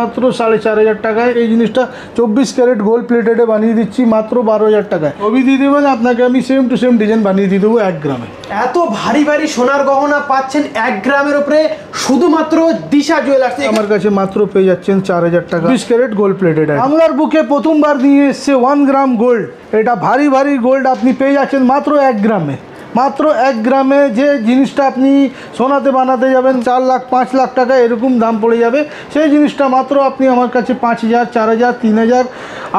মাত্র সাড়ে চার হাজার টাকায়। এই জিনিসটা চব্বিশ ক্যারেট গোল্ড প্লেটেডে বানিয়ে দিচ্ছি মাত্র বারো হাজার টাকায়। ছবি দিয়ে দেবেন আপনাকে আমি সেম টু সেম ডিজাইন বানিয়ে দিয়ে দেবো এক গ্রামে। এত ভারী ভারী সোনার গহনা পাচ্ছেন এক গ্রামের উপরে শুধুমাত্র দিশা জুয়েলার্স আমার কাছে মাত্র পেয়ে যাচ্ছেন চার হাজার টাকা। বিশ ক্যারেট গোল্ড প্লেটেড বাংলার বুকে প্রথমবার নিয়ে এসছে ওয়ান গ্রাম গোল্ড এটা ভারী ভারী গোল্ড আপনি পেয়ে যাচ্ছেন মাত্র এক গ্রামে। মাত্র এক গ্রামে যে জিনিসটা আপনি সোনাতে বানাতে যাবেন, চার লাখ, পাঁচ লাখ টাকা এরকম দাম পড়ে যাবে। সেই জিনিসটা মাত্র আপনি আমার কাছে পাঁচ হাজার, চার হাজার, তিন হাজার,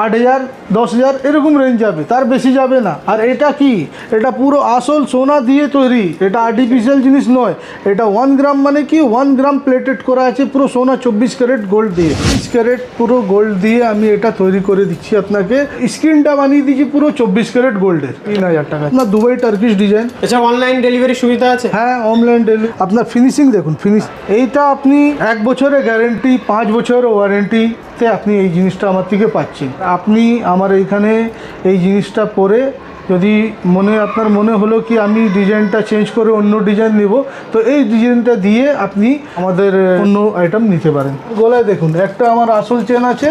আট হাজার, দশ হাজার এরকম রেঞ্জ যাবে। তার বেশি যাবে না। আর এটা কি? এটা পুরো আসল সোনা দিয়ে তৈরি। এটা আর্টিফিশিয়াল জিনিস নয়। এটা ওয়ান গ্রাম মানে কি? ওয়ান গ্রাম প্লেটেড করা আছে পুরো সোনা চব্বিশ ক্যারেট গোল্ড দিয়ে। বিশ ক্যারেট পুরো গোল্ড দিয়ে আমি এটা তৈরি করে দিচ্ছি আপনাকে। স্ক্রিনটা বানিয়ে দিচ্ছি পুরো চব্বিশ ক্যারেট গোল্ডের তিন হাজার টাকা। আপনার দুবাই টার্কিশ ডিজাইন এছাড়া অনলাইন ডেলিভারি সুবিধা আছে? হ্যাঁ অনলাইন ডেলিভারি আপনার ফিনিশিং দেখুন ফিনিশ এইটা আপনি এক বছরের গ্যারেন্টি পাঁচ বছরের ওয়ারেন্টিতে আপনি এই জিনিসটা আমার থেকে পাচ্ছেন। আপনি আমার এইখানে এই জিনিসটা পরে যদি মনে আপনার মনে হলো কি আমি ডিজাইনটা চেঞ্জ করে অন্য ডিজাইন নিব তো এই ডিজাইনটা দিয়ে আপনি আমাদের অন্য আইটেম নিতে পারেন। গলায় দেখুন একটা আমার আসল চেন আছে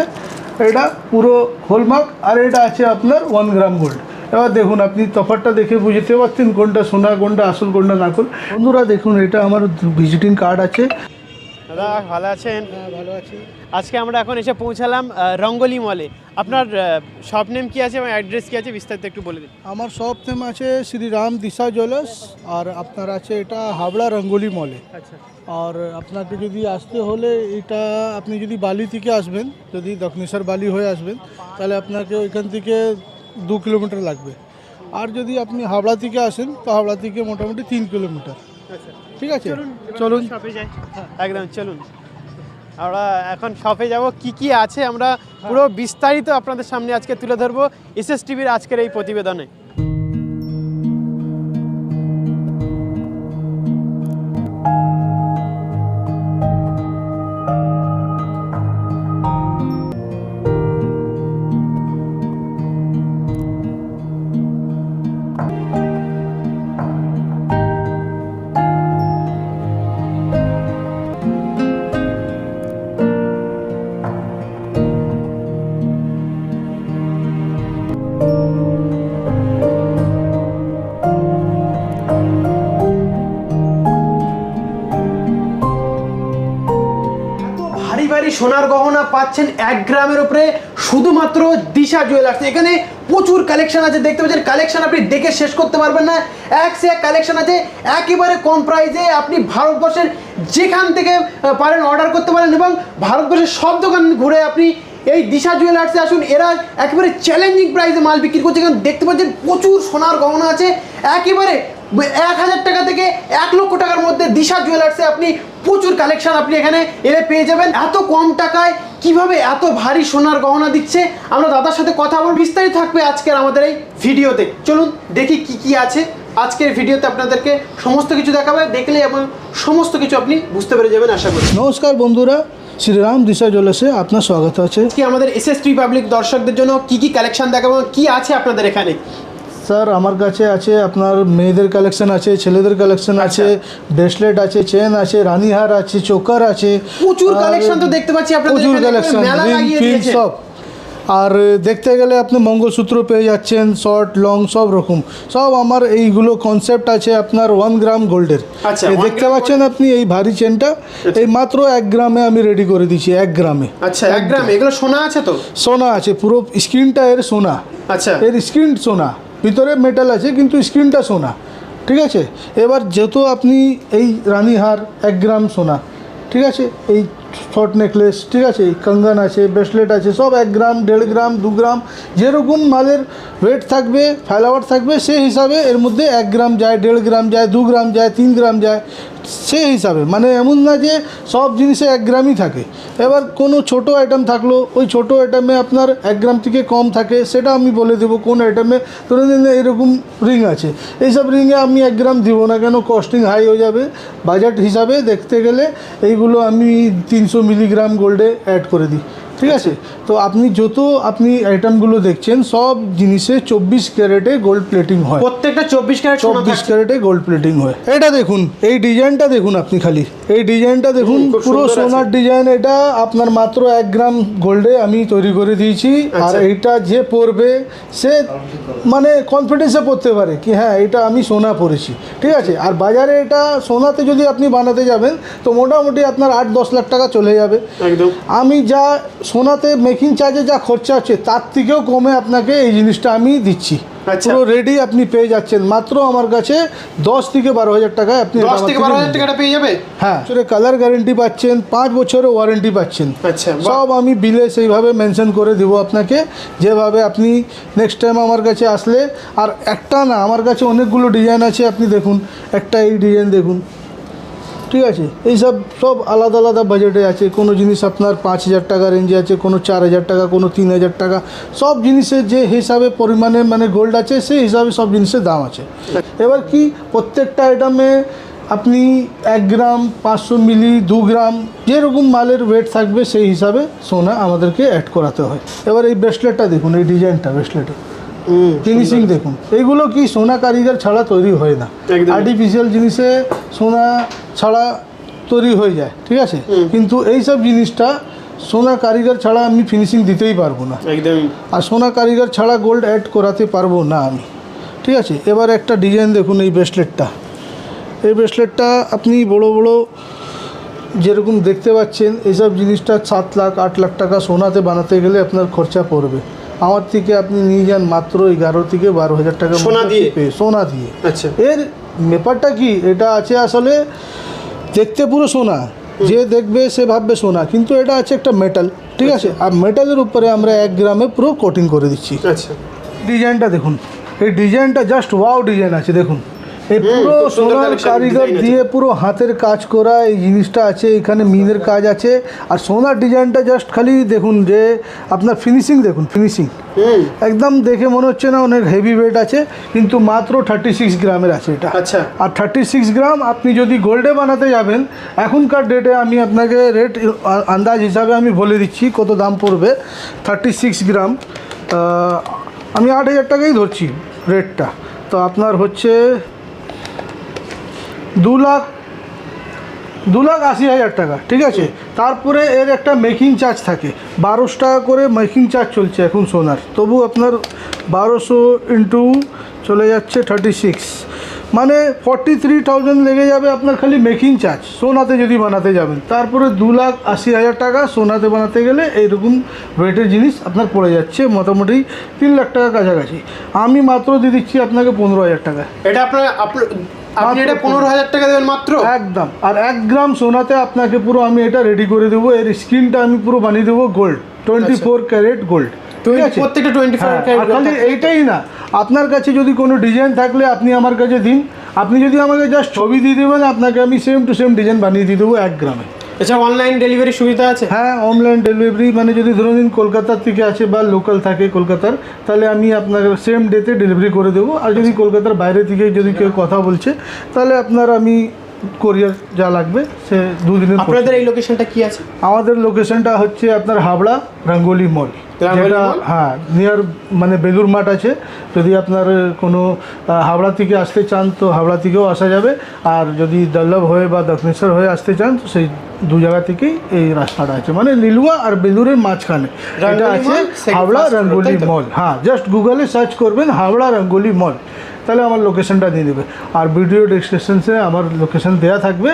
এটা পুরো হোলমার্ক আর এটা আছে আপনার ওয়ান গ্রাম গোল্ড এবার দেখুন আপনি তফাতটা দেখে বুঝতে পারছেন কোনটা সোনা কোনটা আসল কোনটা নাকল। বন্ধুরা দেখুন এটা আমার ভিজিটিং কার্ড আছে। দাদা ভালো আছেন? হ্যাঁ ভালো আছি। আজকে আমরা এখন এসে পৌঁছালাম রঙ্গলি মলে আপনার শপ নেম কি আছে এবং অ্যাড্রেস কি আছে বিস্তারিত একটু বলে দিন। আমার শপ নেম আছে শ্রীরাম দিশা জুয়েলার্স আর আপনার আছে এটা হাবড়া রঙ্গোলি মলে আচ্ছা। আর আপনাকে যদি আসতে হলে এটা আপনি যদি বালি থেকে আসবেন যদি দক্ষিণেশ্বর বালি হয়ে আসবেন তাহলে আপনাকে ওইখান থেকে দু কিলোমিটার লাগবে। আর যদি আপনি হাওড়া থেকে আসেন তো হাওড়া থেকে মোটামুটি তিন কিলোমিটার। ঠিক আছে? চলুন শপে যাই। একদম চলুন। আমরা এখন শপে যাব। কি কি আছে আমরা পুরো বিস্তারিত আপনাদের সামনে আজকে তুলে ধরবো। এস এস টিভির আজকের এই প্রতিবেদনে। পাচ্ছেন এক গ্রামের উপরে শুধুমাত্র দিশা জুয়েলার্স এখানে প্রচুর কালেকশন আছে, দেখতে পাচ্ছেন? কালেকশন আপনি দেখে শেষ করতে পারবেন না। এক সে এক কালেকশন আছে, একেবারে কম প্রাইসে আপনি ভারতবর্ষের যেখান থেকে পারেন অর্ডার করতে পারেন এবং ভারতবর্ষের সব দোকান ঘুরে আপনি এই দিশা জুয়েলার্সে আসুন। এরা একেবারে চ্যালেঞ্জিং প্রাইসে মাল বিক্রি করছে। কারণ দেখতে পাচ্ছেন, প্রচুর সোনার গহনা আছে। একেবারে এক হাজার টাকা থেকে এক লক্ষ টাকার মধ্যে দিশা জুয়েলার্সে আপনি প্রচুর কালেকশন আপনি এখানে এলে পেয়ে যাবেন। এত কম টাকায় কীভাবে এত ভারী সোনার গহনা দিচ্ছে? আমরা দাদার সাথে কথা বলব বিস্তারিত থাকবে আজকের আমাদের এই ভিডিওতে। চলুন দেখি কি কি আছে। আজকের ভিডিওতে আপনাদেরকে সমস্ত কিছু দেখাবে দেখলে এবং সমস্ত কিছু আপনি বুঝতে পেরে যাবেন আশা করি। নমস্কার বন্ধুরা শ্রীরাম দিশা জুয়েলার্সে আপনার স্বাগত আছে। কি আমাদের এস এস পাবলিক দর্শকদের জন্য কি কি কালেকশন দেখাবো কি আছে আপনাদের এখানে? স্যার আমার কাছে আছে আপনার মেয়েদের কালেকশন আছে ছেলেদের কালেকশন আছে ব্রেসলেট আছে চেন আছে রানীহার আছে চোকার আছে। প্রচুর কালেকশন তো দেখতে পাচ্ছি আপনাদের প্রচুর কালেকশন রিং ফিল সব। আর দেখতে গেলে আপনি মঙ্গলসূত্র পেয়ে যাচ্ছেন শর্ট লং সব রকম। সব আমার এইগুলো কনসেপ্ট আছে আপনার ওয়ান গ্রাম গোল্ডের আচ্ছা, দেখতে পাচ্ছেন আপনি এই ভারী চেনটা এই মাত্র এক গ্রামে আমি রেডি করে দিচ্ছি এক গ্রামে। আচ্ছা এক গ্রামে। এগুলো সোনা আছে তো? সোনা আছে পুরো স্ক্রিনটা এর সোনা। আচ্ছা। এর স্ক্রিন সোনা। ভিতরে মেটাল আছে, কিন্তু স্ক্রিনটা সোনা, ঠিক আছে? এবার যেহেতু আপনি এই রানীহার এক গ্রাম সোনা, ঠিক আছে? এই শর্ট নেকলেস ঠিক আছে? কঙ্গন আছে ব্রেসলেট আছে, সব এক গ্রাম, দেড় গ্রাম, দু গ্রাম, যেরকম মালের ওয়েট থাকবে ফ্লাওয়ার থাকবে, সেই হিসাবে এর মধ্যে এক গ্রাম যায়, দেড় গ্রাম যায়, দু গ্রাম যায়, তিন গ্রাম যায় সেই হিসাবে। মানে এমন না যে সব জিনিসে এক গ্রামই থাকে। এবার কোনো ছোট আইটেম থাকল, ওই ছোট আইটেমে আপনার এক গ্রাম থেকে কম থাকে, সেটা আমি বলে দেবো কোন আইটেমে ধরে নিন এরকম রিং আছে। এইসব রিংয়ে আমি এক গ্রাম দিব না কেন? কস্টিং হাই হয়ে যাবে। বাজেট হিসাবে দেখতে গেলে এইগুলো আমি তিনশো মিলিগ্রাম গোল্ডে অ্যাড করে দিই। ঠিক আছে? তো আপনি যত আপনি আইটেমগুলো দেখছেন সব জিনিসে চব্বিশ ক্যারেটে গোল্ড প্লেটিং হয়। প্রত্যেকটা চব্বিশ ক্যারেট চব্বিশ। ক্যারেটে গোল্ড প্লেটিং হয়। এটা দেখুন এই ডিজাইনটা দেখুন আপনি খালি। এই ডিজাইনটা দেখুন পুরো সোনার ডিজাইন এটা আপনার মাত্র এক গ্রাম গোল্ডে আমি তৈরি করে দিয়েছি। আর আচ্ছা। এইটা যে পরবে সে মানে কনফিডেন্সে পড়তে পারে কি হ্যাঁ এটা আমি সোনা পরেছি। ঠিক আছে? আর বাজারে এটা সোনাতে যদি আপনি বানাতে যাবেন তো মোটামুটি আপনার আট দশ লাখ টাকা চলে যাবে। আমি যা সোনাতে মেকিং চার্জে যা খরচা হচ্ছে তার থেকেও কমে আপনাকে এই জিনিসটা আমি দিচ্ছি। আচ্ছা। পুরো রেডি আপনি পেয়ে যাচ্ছেন। মাত্র আমার কাছে দশ থেকে বারো হাজার টাকায় আপনি দশ থেকে থেকে বারো হাজার টাকাটা পেয়ে যাবে? হ্যাঁ কালার গ্যারেন্টি পাচ্ছেন পাঁচ বছরের ওয়ারেন্টি পাচ্ছেন। আচ্ছা, সব আমি বিলে সেইভাবে মেনশন করে দিব আপনাকে যেভাবে আপনি নেক্সট টাইম আমার কাছে আসলে আর একটা না আমার কাছে অনেকগুলো ডিজাইন আছে আপনি দেখুন একটা এই ডিজাইন দেখুন। ঠিক আছে। এইসব সব আলাদা আলাদা বাজেটে আছে। কোনো জিনিস আপনার পাঁচ হাজার টাকা রেঞ্জে আছে, কোনো চার হাজার টাকা, কোনো তিন হাজার টাকা। সব জিনিসের যে হিসাবে পরিমাণে মানে গোল্ড আছে, সেই হিসাবে সব জিনিসের দাম আছে। এবার কি, প্রত্যেকটা আইটেমে আপনি এক গ্রাম, পাঁচশো মিলি, দু গ্রাম, যেরকম মালের ওয়েট থাকবে, সেই হিসাবে সোনা আমাদেরকে অ্যাড করাতে হয়। এবার এই ব্রেসলেটটা দেখুন, এই ডিজাইনটা ব্রেসলেটে ফিনিশিং দেখুন। এইগুলো কি সোনা কারিগর ছাড়া তৈরি হয় না। আর্টিফিশিয়াল জিনিসে সোনা ছাড়া তৈরি হয়ে যায় ঠিক আছে? কিন্তু এই সব জিনিসটা সোনা কারিগর ছাড়া আমি ফিনিশিং দিতেই পারব না। একদমই আর সোনা কারিগর ছাড়া গোল্ড অ্যাড করাতে পারব না আমি ঠিক আছে? এবার একটা ডিজাইন দেখুন এই ব্রেসলেটটা এই ব্রেসলেটটা আপনি বড় বড় যেরকম দেখতে পাচ্ছেন এইসব জিনিসটা সাত লাখ আট লাখ টাকা সোনাতে বানাতে গেলে আপনার খরচা পড়বে। আমার থেকে আপনি নিয়ে যান মাত্র এগারো থেকে বারো হাজার টাকা সোনা দিয়ে? সোনা দিয়ে। আচ্ছা। এর ব্যাপারটা কি? এটা আছে আসলে দেখতে পুরো সোনা। যে দেখবে সে ভাববে সোনা কিন্তু এটা আছে একটা মেটাল ঠিক আছে? আর মেটালের উপরে আমরা এক গ্রামে পুরো কোটিং করে দিচ্ছি। আচ্ছা। ডিজাইনটা দেখুন। এই ডিজাইনটা জাস্ট ওয়াও ডিজাইন আছে দেখুন। এই পুরো সোনার কারিগর দিয়ে পুরো হাতের কাজ করা এই জিনিসটা আছে এখানে মিনের কাজ আছে। আর সোনার ডিজাইনটা জাস্ট খালি দেখুন যে আপনার ফিনিশিং দেখুন ফিনিশিং একদম দেখে মনে হচ্ছে না অনেক হেভি ওয়েট আছে কিন্তু মাত্র থার্টি সিক্স গ্রামের আছে এটা। আচ্ছা। আর থার্টি সিক্স গ্রাম আপনি যদি গোল্ডে বানাতে যাবেন এখনকার ডেটে আমি আপনাকে রেট আন্দাজ হিসাবে আমি বলে দিচ্ছি কত দাম পড়বে। থার্টি সিক্স গ্রাম আমি আট হাজার টাকাই ধরছি রেটটা তো আপনার হচ্ছে দু লাখ দু লাখ আশি হাজার টাকা, ঠিক আছে? তারপরে এর একটা মেকিং চার্জ থাকে। বারোশো টাকা করে মেকিং চার্জ চলছে এখন সোনার। তবু আপনার বারোশো ইন্টু চলে যাচ্ছে থার্টি সিক্স মানে ফর্টি থ্রি থাউজেন্ড লেগে যাবে আপনার খালি মেকিং চার্জ সোনাতে যদি বানাতে যাবেন। তারপরে দু লাখ আশি হাজার টাকা সোনাতে বানাতে গেলে এইরকম ওয়েটের জিনিস আপনার পড়ে যাচ্ছে মোটামুটি তিন লাখ টাকা কাছাকাছি। আমি মাত্র দিয়ে দিচ্ছি আপনাকে পনেরো হাজার টাকা। এটা আপনার আপনি আপনি এটা পনেরো হাজার টাকা দেবেন মাত্র? একদম। আর এক গ্রাম সোনাতে আপনাকে পুরো আমি এটা রেডি করে দেবো। এর স্ক্রিনটা আমি পুরো বানিয়ে দেবো gold twenty four carat gold প্রত্যেকটা টোয়েন্টি ফোর ক্যারেট এইটাই না। আপনার কাছে যদি কোনো ডিজাইন থাকলে আপনি আমার কাছে দিন। আপনি যদি আমাকে জাস্ট ছবি দিয়ে দেবেন আপনাকে আমি সেম টু সেম ডিজাইন বানিয়ে দিয়ে দেবো এক গ্রামে। এছাড়া অনলাইন ডেলিভারি সুবিধা আছে? হ্যাঁ অনলাইন ডেলিভারি মানে যদি ধরুন দিন কলকাতার থেকে আসে বা লোকাল থাকে কলকাতার, তাহলে আমি আপনাকে সেম ডেতে ডেলিভারি করে দেবো। আর যদি কলকাতার বাইরে থেকে যদি কেউ কথা বলছে, তাহলে আপনার আমি কোরিয়ার যা লাগবে সে দুদিনের আপনাদের এই লোকেশনটা কি আছে? আমাদের লোকেশনটা হচ্ছে আপনার হাবড়া রঙ্গোলি মল যেটা হ্যাঁ নিয়ার মানে বেলুর মাঠ আছে। যদি আপনার কোনো হাওড়া থেকে আসতে চান তো হাওড়া থেকেও আসা যাবে। আর যদি দল্লভ হয়ে বা দক্ষিণেশ্বর হয়ে আসতে চান তো সেই দু জায়গা থেকেই এই রাস্তাটা আছে। মানে লিলুয়া আর বেলুরের মাঝখানে। এটা আছে হাওড়া রঙ্গোলি মল হ্যাঁ জাস্ট গুগলে সার্চ করবেন হাওড়া রঙ্গোলি মল তাহলে আমার লোকেশানটা দিয়ে দেবে। আর ভিডিও ডিসক্রিপশনসে আমার লোকেশন দেওয়া থাকবে,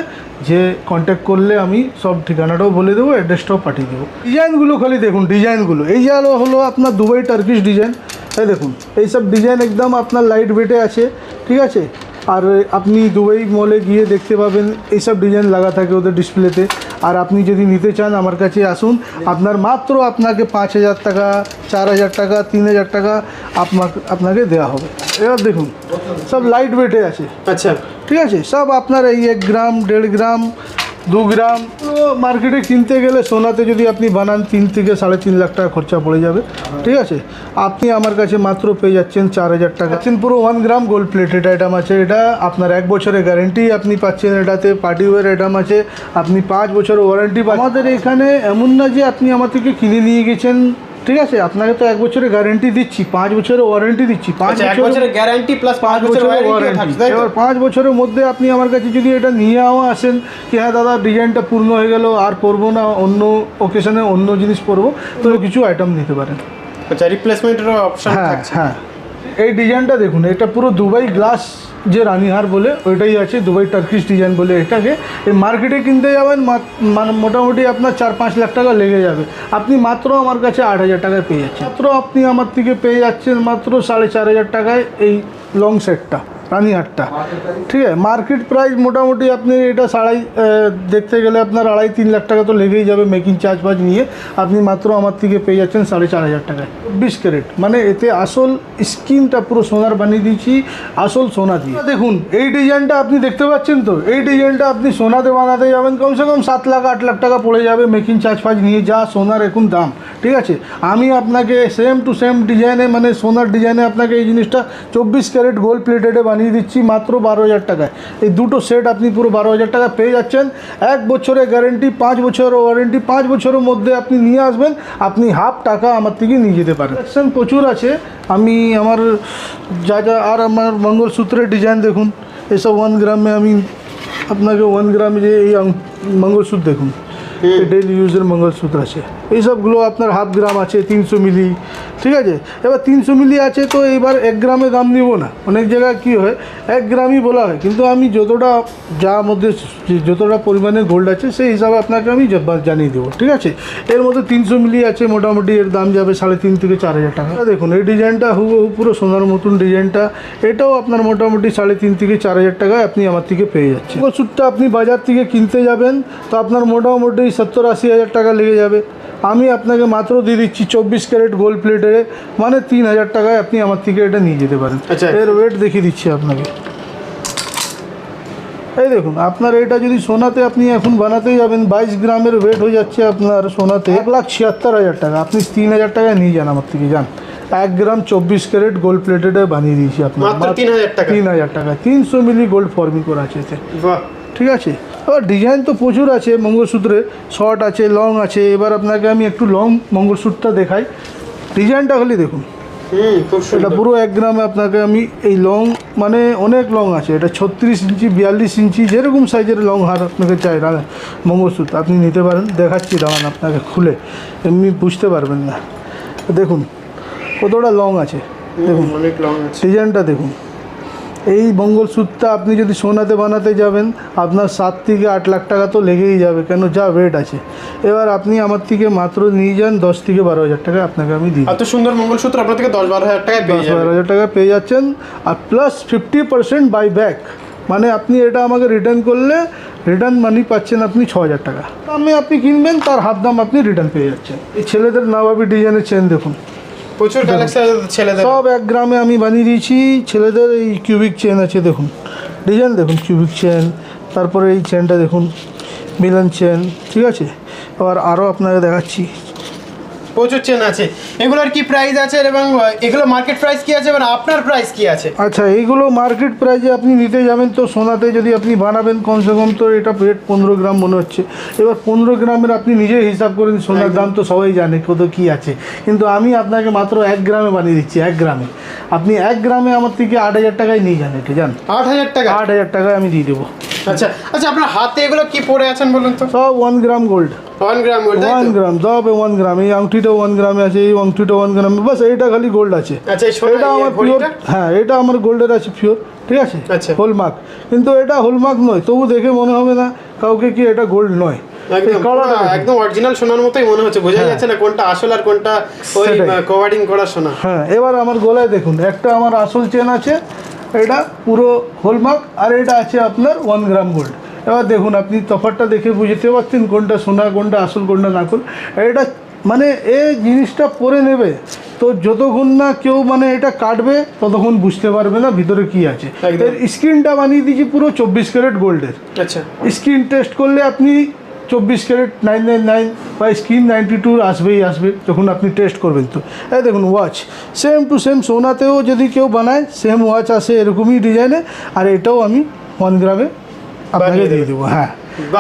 যে কন্ট্যাক্ট করলে আমি সব ঠিকানাটাও বলে দেবো অ্যাড্রেসটাও পাঠিয়ে দেবো। ডিজাইনগুলো খালি দেখুন ডিজাইনগুলো এই যে হলো আপনার দুবাই টার্কিশ ডিজাইন তাই দেখুন, এইসব ডিজাইন একদম আপনার লাইট ওয়েটে আছে, ঠিক আছে? আর আপনি দুবাই মলে গিয়ে দেখতে পাবেন এইসব ডিজাইন লাগা থাকে ওদের ডিসপ্লেতে আর আপনি যদি নিতে চান আমার কাছে আসুন আপনার মাত্র আপনাকে পাঁচ হাজার টাকা চার হাজার টাকা তিন হাজার টাকা আপনার আপনাকে দেওয়া হবে। এবার দেখুন সব লাইট ওয়েটে আছে। আচ্ছা। ঠিক আছে? সব আপনার এই এক গ্রাম দেড় গ্রাম দু গ্রাম মার্কেটে কিনতে গেলে সোনাতে যদি আপনি বানান তিন থেকে সাড়ে তিন লাখ টাকা খরচা পড়ে যাবে। ঠিক আছে? আপনি আমার কাছে মাত্র পেয়ে যাচ্ছেন চার হাজার টাকা। পুরো one gram gold plated item আছে। এটা আপনার এক বছরের গ্যারেন্টি আপনি পাচ্ছেন এটাতে। পার্টি ওয়ার আইটেম আছে। আপনি পাঁচ বছরের ওয়ারেন্টি আমাদের এখানে এমন না যে আপনি আমার থেকে কিনে নিয়ে গেছেন। ঠিক আছে আপনাকে তো এক বছরের গ্যারেন্টি দিচ্ছি পাঁচ বছরের ওয়ারেন্টি দিচ্ছি পাঁচ আচ্ছা বছরের গ্যারান্টি প্লাস পাঁচ বছরের ওয়ারেন্টি এবার পাঁচ বছরের মধ্যে আপনি আমার কাছে যদি এটা নিয়েও আসেন কি হ্যাঁ দাদা ডিজাইনটা পূর্ণ হয়ে গেল আর পরবো না অন্য ওকেশনে অন্য জিনিস পরবো তো কিছু আইটেম নিতে পারেন। আচ্ছা রিপ্লেসমেন্টেরও অপশন হ্যাঁ হ্যাঁ। এই ডিজাইনটা দেখুন এটা পুরো দুবাই গ্লাস যে রানিহার বলে, ওইটাই আছে, দুবাই টার্কিশ ডিজাইন বলে এটাকে। এই মার্কেটে কিনতে যাবেন মানে মোটামুটি আপনার চার পাঁচ লাখ টাকা লেগে যাবে। আপনি মাত্র আমার কাছে আট হাজার টাকায় পেয়ে যাচ্ছেন। মাত্র আপনি আমার থেকে পেয়ে যাচ্ছেন মাত্র সাড়ে চার হাজার টাকায় এই লং সেটটা রানীহারটা ঠিক আছে? মার্কেট প্রাইস মোটামুটি আপনি এটা সাড়াই দেখতে গেলে আপনার আড়াই, তিন লাখ টাকা তো লেগেই যাবে মেকিং চার্জ ফার্জ নিয়ে। আপনি মাত্র আমার থেকে পেয়ে যাচ্ছেন সাড়ে চার হাজার টাকায়। বিশ ক্যারেট। মানে এতে আসল স্কিনটা পুরো সোনার বানিয়ে দিয়েছি, আসল সোনা দিয়ে। দেখুন, এই ডিজাইনটা আপনি দেখতে পাচ্ছেন তো? এই ডিজাইনটা আপনি সোনাতে বানাতে যাবেন, কমসে কম সাত লাখ, আট লাখ টাকা পড়ে যাবে মেকিং চার্জ ফার্জ নিয়ে, যা সোনার এখন দাম। ঠিক আছে? আমি আপনাকে সেম টু সেম ডিজাইনে মানে সোনার ডিজাইনে আপনাকে এই জিনিসটা চব্বিশ ক্যারেট গোল্ড প্লেটেডে বানিয়ে দিচ্ছি মাত্র বারো হাজার টাকায়। এই দুটো সেট আপনি পুরো বারো হাজার টাকা পেয়ে যাচ্ছেন। এক বছরের গ্যারেন্টি পাঁচ বছরের ওয়ারেন্টি পাঁচ বছরের মধ্যে আপনি নিয়ে আসবেন। আপনি হাফ টাকা আমার থেকে নিয়ে যেতে পারেন। Collection প্রচুর আছে। আমি আমার যা যা, আর আমার মঙ্গলসূত্রের ডিজাইন দেখুন। এসব ওয়ান গ্রামে আমি আপনাকে ওয়ান গ্রামে যে এই মঙ্গলসূত্র দেখুন। ডেলি ইউজের মঙ্গলসূত্র আছে। এইসবগুলো আপনার হাফ গ্রাম আছে, তিনশো মিলি, ঠিক আছে? এবার তিনশো মিলি আছে তো এবার এক গ্রামে দাম নিব না। অনেক জায়গায় কী হয়, এক গ্রামই বলা হয়। কিন্তু আমি যতটা যা মধ্যে যতটা পরিমাণে গোল্ড আছে, সেই হিসাবে আপনাকে আমি জানিয়ে দেবো, ঠিক আছে? এর মধ্যে তিনশো মিলি আছে, মোটামুটি এর দাম যাবে সাড়ে তিন থেকে চার হাজার টাকা। দেখুন, এই ডিজাইনটা হুবহু পুরো সোনার মতন ডিজাইনটা এটাও আপনার মোটামুটি সাড়ে তিন থেকে চার হাজার টাকায় আপনি আমার থেকে পেয়ে যাচ্ছেন। ওষুধটা আপনি বাজার থেকে কিনতে যাবেন, তো আপনার মোটামুটি সত্তর আশি হাজার টাকা লেগে যাবে। আমি আপনাকে মাত্র দিয়ে দিচ্ছি চব্বিশ ক্যারেট গোল্ড প্লেটে মানে তিন হাজার টাকায় আপনি আমার থেকে এটা নিয়ে যেতে পারেন। আচ্ছা। এর ওয়েট দেখিয়ে দিচ্ছি আপনাকে। এই দেখুন আপনার এটা যদি সোনাতে আপনি এখন বানাতে যাবেন বাইশ গ্রামের ওয়েট হয়ে যাচ্ছে আপনার সোনাতে এক লাখ ছিয়াত্তর হাজার টাকা। আপনি তিন হাজার টাকায় নিয়ে যান আমার থেকে যান। এক গ্রাম চব্বিশ ক্যারেট গোল্ড প্লেটেডে বানিয়ে দিয়েছি আপনার মাত্র 3000 টাকা? তিন হাজার টাকা তিনশো মিলি গোল্ড ফর্মিং করা আছে ঠিক আছে? এবার ডিজাইন তো প্রচুর আছে মঙ্গলসূত্রে শর্ট আছে লং আছে এবার আপনাকে আমি একটু লং মঙ্গলসূত্রটা দেখাই। ডিজাইনটা খালি দেখুন। এটা পুরো এক গ্রামে আপনাকে আমি এই লং মানে অনেক লং আছে। এটা ছত্রিশ ইঞ্চি বিয়াল্লিশ ইঞ্চি যেরকম সাইজের লং হার আপনাকে চাই রাঙা মঙ্গলসূত্র। আপনি নিতে পারেন দেখাচ্ছি দাঁড়ান আপনাকে খুলে। এমনি বুঝতে পারবেন না। দেখুন কতটা লং আছে। হুম, অনেক লং আছে। ডিজাইনটা দেখুন। এই মঙ্গলসূত্রটা আপনি যদি সোনাতে বানাতে যাবেন আপনার সাত থেকে আট লাখ টাকা তো লেগেই যাবে কেন? যা ওয়েট আছে। এবার আপনি আমার থেকে মাত্র নিয়ে যান দশ থেকে বারো হাজার টাকা আপনাকে আমি দিই এত সুন্দর মঙ্গলসূত্র আপনার থেকে দশ বারো হাজার টাকা দশ বারো হাজার টাকা পেয়ে যাচ্ছেন আর plus fifty percent buy back মানে আপনি এটা আমাকে রিটার্ন করলে রিটার্ন মানি পাচ্ছেন আপনি ছ হাজার টাকা। দামে আপনি কিনবেন তার হাফ দাম আপনি রিটার্ন পেয়ে যাচ্ছেন। এই ছেলেদের নবাবি ডিজাইনের চেন দেখুন। প্রচুর কালেকশন ছেলেদের। সব এক গ্রামে আমি বানিয়ে দিয়েছি ছেলেদের এই কিউবিক চেন আছে দেখুন। ডিজাইন দেখুন কিউবিক চেন তারপরে এই চেনটা দেখুন মিলন চেন ঠিক আছে? এবার আরও আপনাকে দেখাচ্ছি। প্রচুর চেন আছে। এগুলোর কি প্রাইস আছে এবং এগুলো মার্কেট প্রাইস কি আছে এবং আপনার প্রাইস কি আছে? আচ্ছা এইগুলো মার্কেট প্রাইজে আপনি নিতে যাবেন তো সোনাতে যদি আপনি বানাবেন কমসে কম তো এটা রেট পনেরো গ্রাম মনে হচ্ছে। এবার পনেরো গ্রামের আপনি নিজেই হিসাব করেন সোনার দাম তো সবাই জানে কত কী আছে। কিন্তু আমি আপনাকে মাত্র এক গ্রামে বানিয়ে দিচ্ছি এক গ্রামে। আপনি এক গ্রামে আমার থেকে আট হাজার টাকায় নিয়ে যান এটা জান? আট হাজার টাকা? আট হাজার টাকায় আমি দিয়ে দেবো। আচ্ছা আচ্ছা আপনার হাতে এগুলো কি পরে আছেন বলুন তো? সব one gram gold one gram one? Gram এই আংটিটা ওয়ান গ্রামে আছে এই আংটিটা ওয়ান গ্রামে বাস এইটা খালি গোল্ড আছে আচ্ছা এটা আমার পিওর হ্যাঁ এটা আমার গোল্ডের আছে পিওর ঠিক আছে আচ্ছা। হলমার্ক কিন্তু এটা হলমার্ক নয় তবু দেখে মনে হবে না কাউকে কি এটা গোল্ড নয় একদম। অরিজিনাল সোনার মতোই মনে হচ্ছে বোঝা হ্যাঁ। যাচ্ছে না কোনটা আসল আর কোনটা ওই। কভারিং করা সোনা হ্যাঁ এবার আমার গলায় দেখুন একটা আমার আসল চেন আছে এটা পুরো হোলমার্ক আর এটা আছে আপনার ওয়ান গ্রাম গোল্ড এবার দেখুন আপনি তফাতটা দেখে বুঝতে পারছেন কোনটা সোনা কোনটা আসল কোনটা নাকুল। এটা মানে এ জিনিসটা পরে নেবে। তো যতক্ষণ না কেউ মানে এটা কাটবে ততক্ষণ বুঝতে পারবে না ভিতরে কি আছে। এর স্ক্রিনটা বানিয়ে দিয়েছি পুরো চব্বিশ ক্যারেট গোল্ডের। আচ্ছা। স্ক্রিন টেস্ট করলে আপনি চব্বিশ ক্যারেট নাইন নাইন নাইন বা স্ক্রিন নাইনটি টু আসবেই আসবে যখন আপনি টেস্ট করবেন তো। এই দেখুন ওয়াচ সেম টু সেম সোনাতেও যদি কেউ বানায় সেম ওয়াচ আসে এরকমই ডিজাইনে আর এটাও আমি ওয়ান গ্রামে আপনাকে দিয়ে দেবো। হ্যাঁ।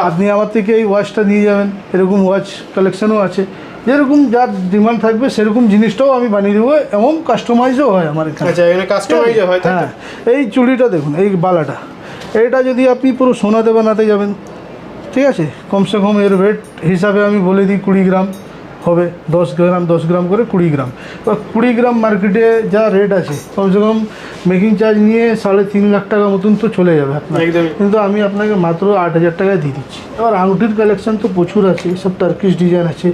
আপনি আমার থেকে এই ওয়াচটা নিয়ে যাবেন এরকম ওয়াচ কালেকশনও আছে। যেরকম যার ডিমান্ড থাকবে সেরকম জিনিসটাও আমি বানিয়ে দেবো এবং কাস্টমাইজও হয় আমার এখানে। আচ্ছা হয় হ্যাঁ। এই চুড়িটা দেখুন এই বালাটা। এটা যদি আপনি পুরো সোনাতে বানাতে যাবেন ঠিক আছে? কমসে কম এর ওয়েট হিসাবে আমি বলে দিই কুড়ি গ্রাম। হবে দশ গ্রাম দশ গ্রাম করে কুড়ি গ্রাম। এবার কুড়ি গ্রাম মার্কেটে যা রেট আছে কমসে কম মেকিং চার্জ নিয়ে সাড়ে তিন লাখ টাকা মতন তো চলে যাবে আপনার। কিন্তু আমি আপনাকে মাত্র আট হাজার টাকায় দিয়ে দিচ্ছি। এবার আংটির কালেকশন তো প্রচুর আছে সব টার্কিশ ডিজাইন আছে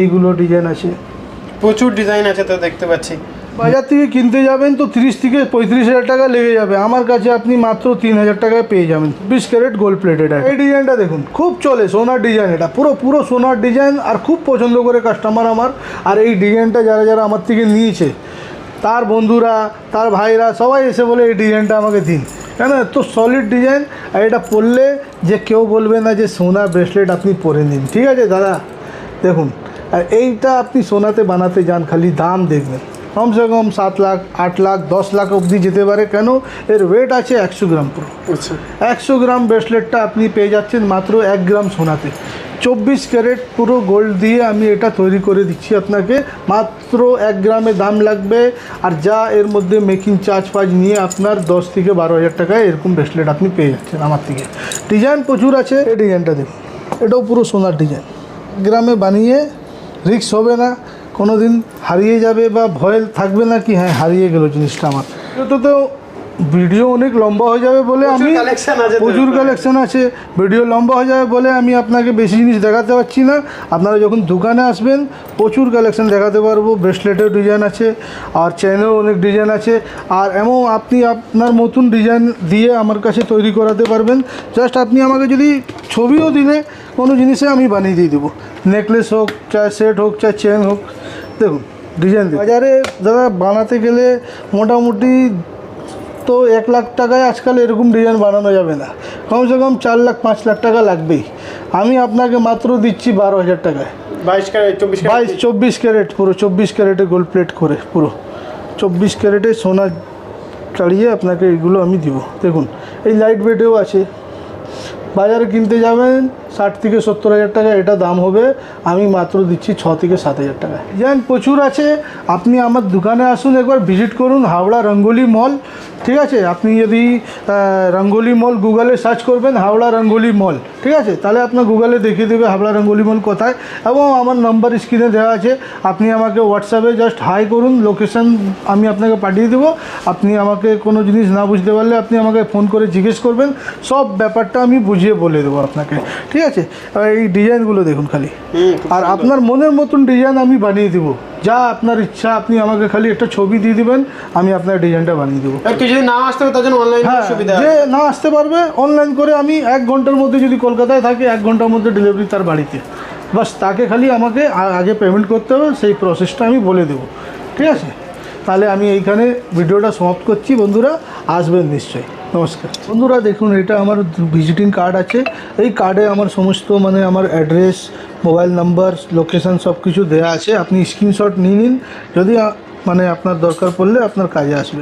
এইগুলো ডিজাইন আছে। প্রচুর ডিজাইন আছে তো দেখতে পাচ্ছি। বাজার থেকে কিনতে যাবেন তো তিরিশ থেকে পঁয়ত্রিশ হাজার টাকা লেগে যাবে। আমার কাছে আপনি মাত্র তিন হাজার টাকায় পেয়ে যাবেন। বিশ ক্যারেট গোল্ড প্লেটেড এই ডিজাইনটা দেখুন, খুব চলে সোনার ডিজাইন এটা। পুরো পুরো সোনার ডিজাইন আর খুব পছন্দ করে কাস্টমার আমার। আর এই ডিজাইনটা যারা যারা আমার থেকে নিয়েছে, তার বন্ধুরা, তার ভাইরা, সবাই এসে বলে এই ডিজাইনটা আমাকে দিন। কেন? এত সলিড ডিজাইন। আর এটা পরলে যে কেউ বলবে না যে সোনা ব্রেসলেট আপনি পরে নিন। ঠিক আছে দাদা? দেখুন, আর এইটা আপনি সোনাতে বানাতে যান, খালি দাম দেখবেন। কমসে কম সাত লাখ আট লাখ দশ লাখ অবধি যেতে পারে। কেন? এর ওয়েট আছে একশো গ্রাম পুরো। আচ্ছা। একশো গ্রাম ব্রেসলেটটা আপনি পেয়ে যাচ্ছেন মাত্র এক গ্রাম সোনাতে। চব্বিশ ক্যারেট পুরো গোল্ড দিয়ে আমি এটা তৈরি করে দিচ্ছি আপনাকে। মাত্র এক গ্রামে দাম লাগবে। আর যা এর মধ্যে মেকিং চার্জ ফার্জ নিয়ে আপনার দশ থেকে বারো হাজার টাকায় এরকম ব্রেসলেট আপনি পেয়ে যাচ্ছেন আমার থেকে। ডিজাইন প্রচুর আছে। এই ডিজাইনটা দেখুন। এটাও পুরো সোনার ডিজাইন গ্রামে বানিয়ে রিক্স হবে না। কোনো দিন হারিয়ে যাবে বা ভয় থাকবে না কি? হ্যাঁ হারিয়ে গেল জিনিসটা আমার। এটা তো ভিডিও অনেক লম্বা হয়ে যাবে বলে আমি প্রচুর কালেকশন আছে। ভিডিও লম্বা হয়ে যাবে বলে আমি আপনাকে বেশি জিনিস দেখাতে পারছি না। আপনারা যখন দোকানে আসবেন প্রচুর কালেকশন দেখাতে পারব। ব্রেসলেটের ডিজাইন আছে আর চেনেও অনেক ডিজাইন আছে। আর এমন আপনি আপনার মতন ডিজাইন দিয়ে আমার কাছে তৈরি করাতে পারবেন। জাস্ট আপনি আমাকে যদি ছবিও দিলে কোনো জিনিসে আমি বানিয়ে দিয়ে দেবো। নেকলেস হোক চাहे সেট হোক চাहे চেন হোক। দেখুন ডিজাইন বাজারে দাদা বানাতে গেলে মোটামুটি তো এক লাখ টাকায় আজকাল এরকম ডিজাইন বানানো যাবে না। কমসে কম চার লাখ পাঁচ লাখ টাকা লাগবেই। আমি আপনাকে মাত্র দিচ্ছি বারো হাজার টাকায়। বাইশ ক্যারেট চব্বিশ বাইশ চব্বিশ ক্যারেট পুরো চব্বিশ ক্যারেটে গোল্ড প্লেট করে পুরো। চব্বিশ ক্যারেটে সোনা চালিয়ে আপনাকে এগুলো আমি দিব। দেখুন এই লাইট ওয়েটেও আছে। বাজারে কিনতে যাবেন, ষাট থেকে সত্তর হাজার টাকা, এটা দাম হবে। আমি মাত্র দিচ্ছি ছ থেকে সাত হাজার টাকা। ডিজাইন প্রচুর আছে। আপনি আমার দোকানে আসুন, একবার ভিজিট করুন, হাওড়া রঙ্গোলি মল। ঠিক আছে? আপনি যদি রঙ্গোলি মল গুগলে সার্চ করবেন, হাওড়া রঙ্গোলি মল। ঠিক আছে? তাহলে আপনার গুগলে দেখিয়ে দেবে হাওড়া রঙ্গোলি মল কোথায়। এবং আমার নাম্বার স্ক্রিনে দেওয়া আছে। আপনি আমাকে হোয়াটসঅ্যাপে জাস্ট হাই করুন লোকেশন আমি আপনাকে পাঠিয়ে দেবো। আপনি আমাকে কোনো জিনিস না বুঝতে পারলে আপনি আমাকে ফোন করে জিজ্ঞেস করবেন। সব ব্যাপারটা আমি বুঝিয়ে বলে দেবো আপনাকে। ঠিক আছে? এই ডিজাইনগুলো দেখুন খালি। আর আপনার মনের মতন ডিজাইন আমি বানিয়ে দেবো। যা আপনার ইচ্ছা আপনি আমাকে খালি একটা ছবি দিয়ে দিবেন আমি আপনার ডিজাইনটা বানিয়ে দেবো। যদি না আসতে তার জন্য অনলাইন হ্যাঁ সুবিধা যে না আসতে পারবে অনলাইন করে আমি এক ঘণ্টার মধ্যে যদি কলকাতায় থাকে এক ঘণ্টার মধ্যে ডেলিভারি তার বাড়িতে। বাস তাকে খালি আমাকে আগে পেমেন্ট করতে হবে সেই প্রসেসটা আমি বলে দেবো। ঠিক আছে? তাহলে আমি এইখানে ভিডিওটা সমাপ্ত করছি বন্ধুরা। আসবেন নিশ্চয়ই। নমস্কার। বন্ধুরা, দেখুন, এটা আমার ভিজিটিং কার্ড আছে। এই কার্ডে আমার সমস্ত মানে আমার অ্যাড্রেস, মোবাইল নাম্বার, লোকেশান সব কিছু দেওয়া আছে। আপনি স্ক্রিনশট নিয়ে নিন। যদি মানে আপনার দরকার পড়লে আপনার কাজে আসবে।